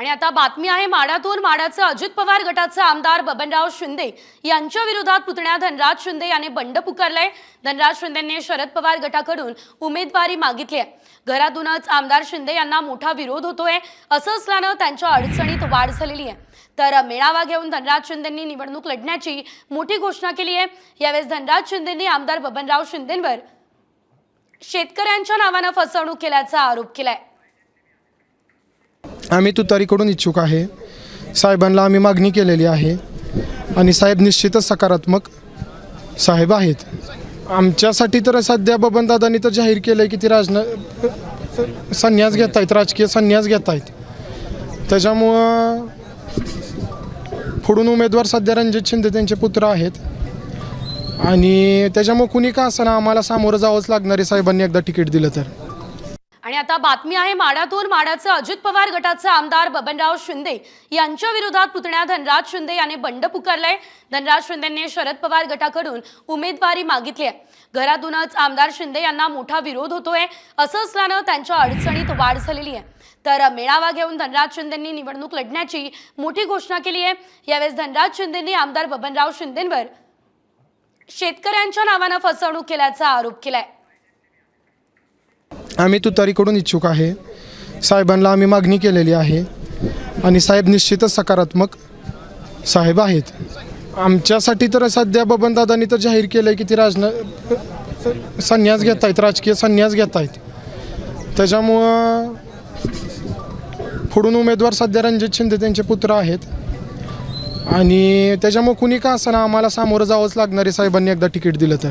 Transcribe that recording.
आणि आता बातमी आहे माडातून माडाचे अजित पवार गटाचे आमदार बबनराव शिंदे यांच्या विरोधात पुतण्या धनराज शिंदे याने बंड पुकारलाय. धनराज शिंदेंनी शरद पवार गटाकडून उमेदवारी मागितली आहे. घरातूनच आमदार शिंदे यांना मोठा विरोध होतोय असं असल्यानं त्यांच्या अडचणीत वाढ झालेली आहे. तर मेळावा घेऊन धनराज शिंदेंनी निवडणूक लढण्याची मोठी घोषणा केली आहे. यावेळेस धनराज शिंदेंनी आमदार बबनराव शिंदेंवर शेतकऱ्यांच्या नावानं फसवणूक केल्याचा आरोप केलाय. आम्ही तुतारीकडून इच्छुक आहे. साहेबांना आम्ही मागणी केलेली आहे. आणि साहेब निश्चितच सकारात्मक साहेब आहेत. आमच्यासाठी तर सध्या बबनदादांनी तर जाहीर केलं आहे की ती राजना संन्यास घेत आहेत राजकीय संन्यास घेत आहेत त्याच्यामुळं पुढून उमेदवार सध्या रणजित शिंदे त्यांचे पुत्र आहेत. आणि त्याच्यामुळं कुणी का असं आम्हाला सामोरं जावंच लागणार आहे साहेबांनी एकदा तिकीट दिलं तर. आणि आता बातमी आहे माडातून माडाचं अजित पवार गटाचे आमदार बबनराव शिंदे. यांच्या विरोधात पुतण्या धनराज शिंदे याने बंड पुकारलाय. धनराज शिंदेने शरद पवार गटाकडून उमेदवारी मागितली आहे. घरातूनच आमदार शिंदे यांना मोठा विरोध होतोय. असं असल्यानं त्यांच्या अडचणीत वाढ झालेली आहे. तर मेळावा घेऊन धनराज शिंदेंनी निवडणूक लढण्याची मोठी घोषणा केली आहे. यावेळेस धनराज शिंदेंनी आमदार बबनराव शिंदेंवर शेतकऱ्यांच्या नावानं फसवणूक केल्याचा आरोप केलाय. आम्ही तुतारीकडून इच्छुक आहे. साहेबांना आम्ही मागणी केलेली आहे आणि साहेब निश्चितच सकारात्मक साहेब आहेत. आमच्यासाठी तर सध्या बबनदादांनी तर जाहीर केलं आहे की ती राजना संन्यास घेत आहेत राजकीय संन्यास घेत आहेत त्याच्यामुळं पुढून उमेदवार सध्या रणजित शिंदे त्यांचे पुत्र आहेत. आणि त्याच्यामुळं कुणी का असं आम्हाला सामोरं जावंच लागणार आहे साहेबांनी एकदा तिकीट दिलं तर.